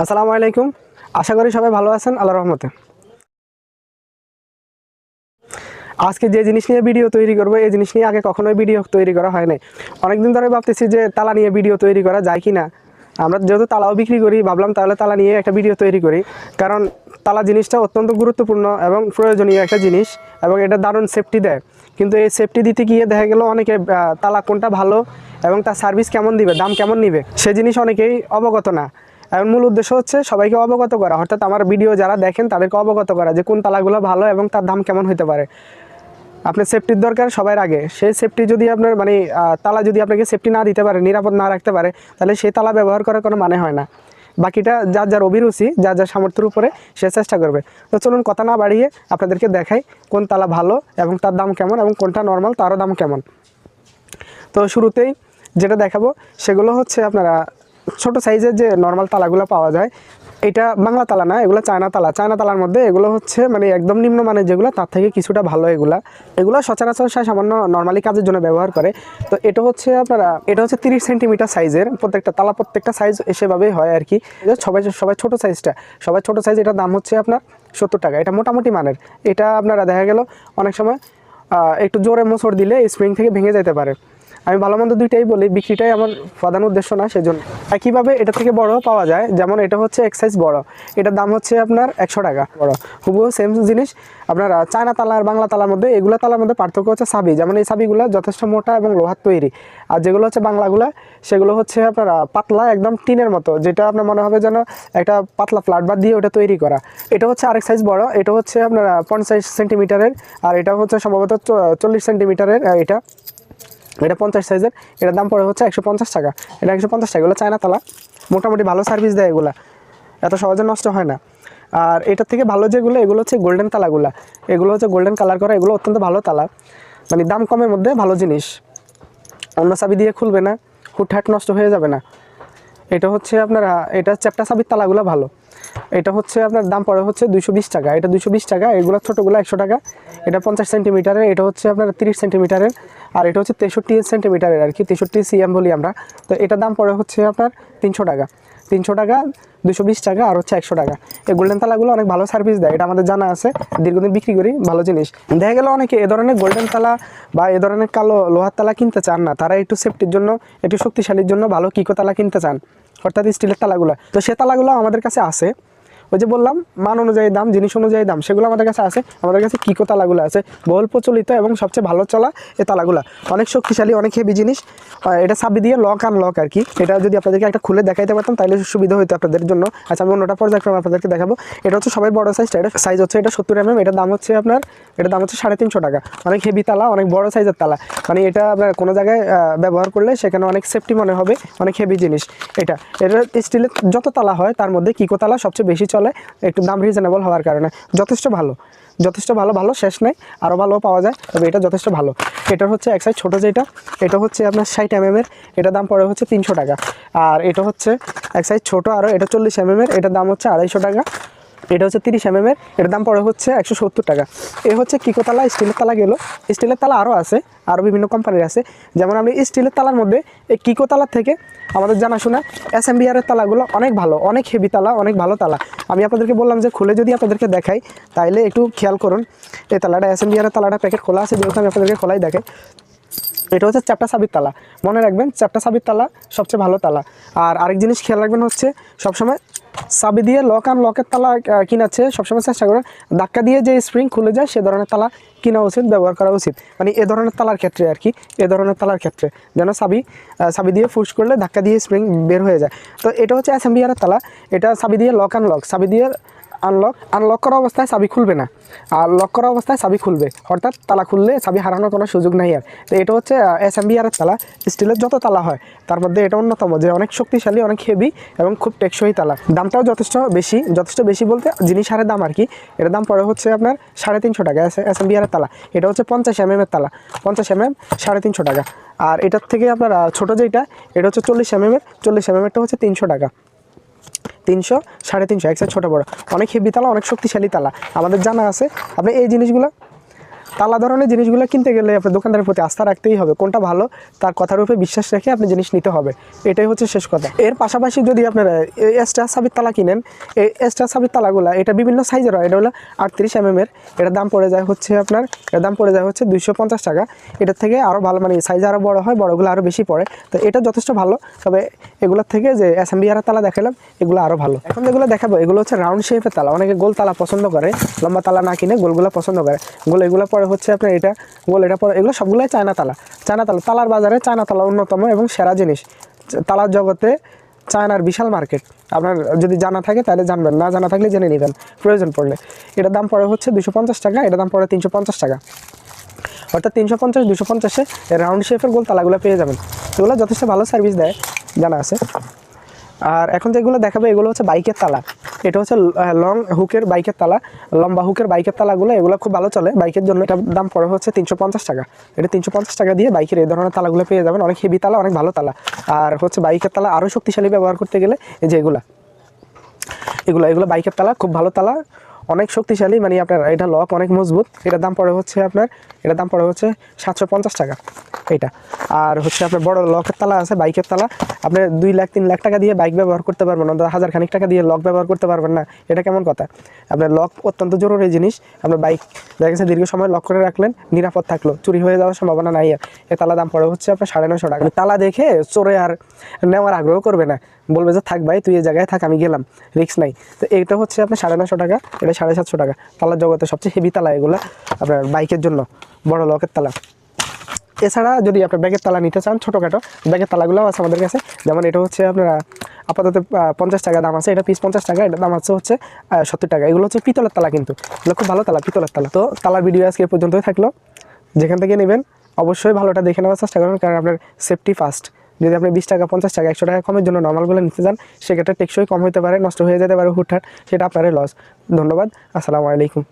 আসসালামু আলাইকুম। আশা করি সবাই ভালো আছেন আল্লাহ রহমতে। আজকে যে জিনিস নিয়ে ভিডিও তৈরি করব, এই জিনিস নিয়ে আগে কখনোই ভিডিও তৈরি করা হয় নাই। অনেকদিন ধরে ভাবতেছি যে তালা নিয়ে ভিডিও তৈরি করা যায় কি না? আমরা যেহেতু তালাও বিক্রি করি, ভাবলাম তাহলে তালা নিয়ে একটা ভিডিও তৈরি করি। কারণ তালা জিনিসটা অত্যন্ত গুরুত্বপূর্ণ এবং প্রয়োজনীয় একটা জিনিস এবং এটা দারুণ সেফটি দেয়। কিন্তু এই সেফটি দিতে গিয়ে দেখা গেল অনেকে তালা কোনটা ভালো এবং তার সার্ভিস কেমন দিবে, দাম কেমন নিবে, সে জিনিস অনেকেই অবগত না। এখন মূল উদ্দেশ্য হচ্ছে সবাইকে অবগত করা। অর্থাৎ আমার ভিডিও যারা দেখেন, তাদেরকে অবগত করা যে কোন তালাগুলো ভালো এবং তার দাম কেমন হতে পারে। আপনার সেফটির দরকার সবার আগে। সেই সেফটি যদি আপনার মানে তালা যদি আপনাকে সেফটি না দিতে পারে, নিরাপদ না রাখতে পারে, তাহলে সেই তালা ব্যবহার করার কোনো মানে হয় না। বাকিটা যার যার অভিরুচি, যার যার সামর্থ্যের উপরে সে চেষ্টা করবে। তো চলুন কথা না বাড়িয়ে আপনাদেরকে দেখাই কোন তালা ভালো এবং তার দাম কেমন এবং কোনটা নর্মাল তারও দাম কেমন। তো শুরুতেই যেটা দেখাবো, সেগুলো হচ্ছে আপনারা ছোট সাইজের যে নর্মাল তালাগুলো পাওয়া যায়, এটা বাংলা তালা না, এগুলো চায়না তালা। চায়না তালার মধ্যে এগুলো হচ্ছে মানে একদম নিম্নমানের যেগুলো, তার থেকে কিছুটা ভালো এগুলা। এগুলো সচরাচর সামান্য নর্মালি কাজের জন্য ব্যবহার করে। তো এটা হচ্ছে আপনারা, এটা হচ্ছে তিরিশ সেন্টিমিটার সাইজের, প্রত্যেকটা তালা প্রত্যেকটা সাইজ সেভাবেই হয় আর কি। সবাই সবাই ছোট সাইজটা, সবাই ছোট সাইজ, এটার দাম হচ্ছে আপনার সত্তর টাকা। এটা মোটামুটি মানের। এটা আপনারা দেখা গেল অনেক সময় একটু জোরে মোচড় দিলে স্প্রিং থেকে ভেঙে যেতে পারে। আমি ভালো মন্দ দুইটাই বলি, বিক্রিটাই আমার প্রধান উদ্দেশ্য না, সেজন্য। একইভাবে এটা থেকে বড় পাওয়া যায়, যেমন এটা হচ্ছে এক সাইজ বড়। এটার দাম হচ্ছে আপনার একশো টাকা। বড়। হুবহু সেম জিনিস, আপনার চায়না তালা আর বাংলা তালার মধ্যে, এগুলো তালার মধ্যে পার্থক্য হচ্ছে সাবি। যেমন এই সাবিগুলো যথেষ্ট মোটা এবং লোহার তৈরি। আর যেগুলো হচ্ছে বাংলাগুলো, সেগুলো হচ্ছে আপনার পাতলা, একদম টিনের মতো, যেটা আপনার মনে হবে যেন একটা পাতলা ফ্ল্যাট বার দিয়ে ওটা তৈরি করা। এটা হচ্ছে আরেক সাইজ বড়, এটা হচ্ছে আপনার পঞ্চাশ সেন্টিমিটারের আর এটা হচ্ছে সম্ভবত চল্লিশ সেন্টিমিটারের এটা। এটা পঞ্চাশ সাইজের এটার দাম পড়ে হচ্ছে একশো পঞ্চাশ টাকা। এটা একশো পঞ্চাশ টাকা, এগুলো চায়না তালা মোটামুটি ভালো সার্ভিস দেয় এগুলা। এত সহজে নষ্ট হয় না। আর এটার থেকে ভালো যেগুলো, এগুলো হচ্ছে গোল্ডেন তালাগুলো। এগুলো হচ্ছে গোল্ডেন কালার করা, এগুলো অত্যন্ত ভালো তালা। মানে দাম কমের মধ্যে ভালো জিনিস। অন্য চাবি দিয়ে খুলবে না, হুটহাট নষ্ট হয়ে যাবে না। এটা হচ্ছে আপনার, এটা চ্যাপটা সাবির তালাগুলো ভালো। এটা হচ্ছে আপনার দাম পড়ে হচ্ছে দুশো টাকা। এটা দুশো টাকা, এগুলো ছোটোগুলো একশো টাকা। এটা পঞ্চাশ সেন্টিমিটারের এটা হচ্ছে আপনার তিরিশ সেন্টিমিটারের আর এটা হচ্ছে তেষট্টি সেন্টিমিটারের আর কি, তেষট্টি সিএম বলি আমরা। তো এটার দাম পড়ে হচ্ছে আপনার তিনশো টাকা। তিনশো টাকা দুশো বিশ টাকা আর হচ্ছে একশো টাকা। এই গোল্ডেন তালাগুলো অনেক ভালো সার্ভিস দেয়। এটা আমাদের জানা আছে। দীর্ঘদিন বিক্রি করি, ভালো জিনিস। দেখা গেল অনেকে এ ধরনের গোল্ডেন তালা বা এ ধরনের কালো লোহার তালা কিনতে চান না। তারা একটু সেফটির জন্য, একটু শক্তিশালীর জন্য ভালো কিকো তালা কিনতে চান। অর্থাৎ স্টিলের তালাগুলো। তো সে তালাগুলো আমাদের কাছে আছে। ওই যে বললাম, মান অনুযায়ী দাম, জিনিস অনুযায়ী দাম, সেগুলো আমাদের কাছে আছে। আমাদের কাছে কিকো তালাগুলো আছে? বহুল প্রচলিত এবং সবচেয়ে ভালো চলা এই তালাগুলো। অনেক শক্তিশালী, অনেক হেভি জিনিস। এটা সাবি দিয়ে লক আন লক আর কি। এটা যদি আপনাদেরকে একটা খুলে দেখাইতে পারতাম তাহলে সুবিধা হতো আপনাদের জন্য। আচ্ছা আমি অন্যটা পর্যায়ক্রমে আপনাদেরকে দেখাবো। এটা হচ্ছে সবাই বড় সাইজটা এটা সাইজ হচ্ছে, এটা সত্তর এমএম এটার দাম হচ্ছে আপনার এটার দাম হচ্ছে সাড়ে তিনশো টাকা। অনেক হেভি তালা, অনেক বড় সাইজের তালা। মানে এটা আপনার কোনো জায়গায় ব্যবহার করলে সেখানে অনেক সেফটি মনে হবে, অনেক হেভি জিনিস। এটা এটা স্টিলের যত তালা হয়, তার মধ্যে কিকো তালা সবচেয়ে বেশি চলে, একটু দাম রিজনেবল হওয়ার কারণে। যথেষ্ট ভালো যথেষ্ট ভালো ভালো শেষ নেই আরও ভালো পাওয়া যায়, তবে এটা যথেষ্ট ভালো। এটার হচ্ছে এক সাইজ ছোটো যেটা, এটা হচ্ছে আপনার ষাট এম এর এটার দাম পড়ে হচ্ছে তিনশো টাকা। আর এটা হচ্ছে এক সাইজ ছোটো আরও এটা চল্লিশ এম এর, এটার দাম হচ্ছে আড়াইশো টাকা। এটা হচ্ছে তিরিশ এম এর, এটার দাম পড়ে হচ্ছে একশো সত্তর টাকা। এ হচ্ছে কিকো তালা স্টিলের তালা গেল। স্টিলের তালা আরও আছে আরও বিভিন্ন কোম্পানির আছে। যেমন আপনি স্টিলের তালার মধ্যে এই কিকো তালার থেকে আমাদের জানাশোনা এস এম বিআরের তালাগুলো অনেক ভালো, অনেক হেভি তালা, অনেক ভালো তালা। আমি আপনাদেরকে বললাম যে খুলে যদি আপনাদেরকে দেখাই, তাইলে একটু খেয়াল করুন। এই তালাটা এস এম বিআরের তালাটা প্যাকেট খোলা আছে, যেহেতু আমি আপনাদেরকে খোলাই দেখাই। এটা হচ্ছে চ্যাপ্টা সাবির তালা। মনে রাখবেন, চ্যাপ্টা সাবির তালা সবচেয়ে ভালো তালা। আর আরেক জিনিস খেয়াল রাখবেন হচ্ছে, সবসময় সাবি দিয়ে লক আন লকের তালা কিনাচ্ছে সবসময় চেষ্টা করুন ধাক্কা দিয়ে যে স্প্রিং খুলে যায়, সে ধরনের তালা কিনা উচিত, ব্যবহার করা উচিত। মানে এ ধরনের তালার ক্ষেত্রে আর কি, এ ধরনের তালার ক্ষেত্রে। যেন সাবি সাবি দিয়ে ফুস করলে ধাক্কা দিয়ে স্প্রিং বের হয়ে যায়। তো এটা হচ্ছে অ্যাসেম্বিয়ারের তালা। এটা সাবি দিয়ে লক আন লক সাবি দিয়ে আনলক আনলক করা অবস্থায় চাবি খুলবে না। আর লক করা অবস্থায় চাবি খুলবে। অর্থাৎ তালা খুললে চাবি হারানোর কোনো সুযোগ নাই আর। তো এটা হচ্ছে এস এম বিআরের তালা। স্টিলের যত তালা হয়, তার মধ্যে এটা অন্যতম, যে অনেক শক্তিশালী, অনেক হেভি এবং খুব টেকসই তালা। দামটাও যথেষ্ট বেশি যথেষ্ট বেশি বলতে জিনিস হারের দাম আর কি। এটার দাম পড়ে হচ্ছে আপনার সাড়ে তিনশো টাকা এস এম বিআরের তালা। এটা হচ্ছে পঞ্চাশ এম এর তালা। পঞ্চাশ এম এম সাড়ে তিনশো টাকা। আর এটার থেকে আপনার ছোটো যেটা এটা হচ্ছে চল্লিশ এম এর, চল্লিশ এম এরটা হচ্ছে তিনশো টাকা। তিনশো, সাড়ে তিনশো একসাথে ছোটো বড়ো। অনেক হেভি তালা, অনেক শক্তিশালী তালা। আমাদের জানা আছে। আপনি এই জিনিসগুলো তালা ধরনের জিনিসগুলো কিনতে গেলে আপনার দোকানদারের প্রতি আস্থা রাখতেই হবে। কোনটা ভালো, তার কথার উপরে বিশ্বাস রেখে আপনি জিনিস নিতে হবে। এটাই হচ্ছে শেষ কথা। এর পাশাপাশি যদি আপনারা এই এক্সট্রা সাবির তালা কিনেন, এই এক্সট্রা সাবির তালাগুলো, এটা বিভিন্ন সাইজের হয়। এটা হলো আটত্রিশ এম এর। এটার দাম পড়ে যায় হচ্ছে আপনার, এটার দাম পড়ে যায় হচ্ছে দুইশো পঞ্চাশ টাকা। এটার থেকে আরও ভালো মানে সাইজ আরও বড় হয়, বড়গুলো আরও বেশি পড়ে। তো এটা যথেষ্ট ভালো। তবে এগুলোর থেকে যে অ্যাসেম্বলি আর তালা দেখালাম, এগুলো আরও ভালো। এখন যেগুলো দেখাবো, এগুলো হচ্ছে রাউন্ড শেপের তালা। অনেকে গোল তালা পছন্দ করে, লম্বা তালা না কিনে গোলগুলো পছন্দ করে। গোল এগুলো পরে হচ্ছে আপনার এটা গোল এটা পরে এগুলো সবগুলোই চায়না তালা। চায়না তালা, তালার বাজারে চায়না তালা অন্যতম এবং সেরা জিনিস। তালার জগতে চায়নার বিশাল মার্কেট। আপনার যদি জানা থাকে তাহলে জানবেন, না জানা থাকলে জেনে নেবেন, প্রয়োজন পড়লে। এটার দাম পড়ে হচ্ছে দুশো টাকা, এটার দাম পড়ে তিনশো পঞ্চাশ টাকা। অর্থাৎ তিনশো পঞ্চাশ দুশো পঞ্চাশে রাউন্ড শেপের গোল তালাগুলো পেয়ে যাবেন। এগুলো যথেষ্ট ভালো সার্ভিস দেয়, জানা আছে। আর এখন যেগুলো দেখাবে, এগুলো হচ্ছে বাইকের তালা। এটা হচ্ছে লং হুকের বাইকের তালা। লম্বা হুকের বাইকের তালাগুলো, এগুলো খুব ভালো চলে। বাইকের জন্য এটার দাম পড়ে হচ্ছে তিনশো পঞ্চাশ টাকা। এটা তিনশো পঞ্চাশ টাকা দিয়ে বাইকের এই ধরনের তালাগুলো পেয়ে যাবেন। অনেক হেভি তালা, অনেক ভালো তালা। আর হচ্ছে বাইকের তালা আরও শক্তিশালী ব্যবহার করতে গেলে এই যে এগুলা, এগুলো এগুলো বাইকের তালা, খুব ভালো তালা। অনেক শক্তিশালী মানে আপনার এটা লক অনেক মজবুত। এটার দাম পড়ে হচ্ছে আপনার, এটার দাম পড়ে হচ্ছে সাতশো পঞ্চাশ টাকা এটা আর হচ্ছে আপনার বড় লকের তালা আছে, বাইকের তালা। আপনি দুই লাখ, তিন লাখ টাকা দিয়ে বাইক ব্যবহার করতে পারবেন না হাজার খানিক টাকা দিয়ে লক ব্যবহার করতে পারবেন না। এটা কেমন কথা? আপনার লক অত্যন্ত জরুরি জিনিস। আপনার বাইক, দেখা গেছে দীর্ঘ সময় লক করে রাখলেন, নিরাপদ থাকল, চুরি হয়ে যাওয়ার সম্ভাবনা নাই। আর এ তালা দাম পড়ে হচ্ছে আপনার সাড়ে নশো টাকা। তালা দেখে চোরে আর নেওয়ার আগ্রহ করবে না। বলবে যে, থাক ভাই, তুই এই জায়গায় থাক, আমি গেলাম রিক্স নাই। তো এটা হচ্ছে আপনার সাড়ে নশো টাকা, এটা সাড়ে সাতশো টাকা। তালার জগতে সবচেয়ে হেভি তালা এগুলো আপনার বাইকের জন্য, বড় লকের তালা। এছাড়া যদি আপনার ব্যাগের তালা নিতে চান, ছোটোখাটো, ব্যাগের তালাগুলোও আছে আমাদের কাছে। যেমন এটা হচ্ছে আপনারা আপাতত পঞ্চাশ টাকা দাম আছে, এটা পিস পঞ্চাশ টাকা, এটা দাম আছে হচ্ছে সত্তর টাকা। এগুলো হচ্ছে পিতলের তালা কিন্তু। এগুলো খুব ভালো তালা, পিতলের তালা। তো তালার ভিডিও আজকে পর্যন্তই থাকল। যেখান থেকে নেবেন, অবশ্যই ভালোটা দেখে নেওয়ার চেষ্টা করুন, কারণ আপনার সেফটি ফার্স্ট যদি আপনি বিশ টাকা, পঞ্চাশ টাকা, একশো টাকা কমের জন্য নর্মালগুলো নিতে যান সেক্ষেত্রে টেকসই কম হতে পারে, নষ্ট হয়ে যেতে পারে হুটহাট, সেটা আপনারই লস ধন্যবাদ, আসসালামু আলাইকুম।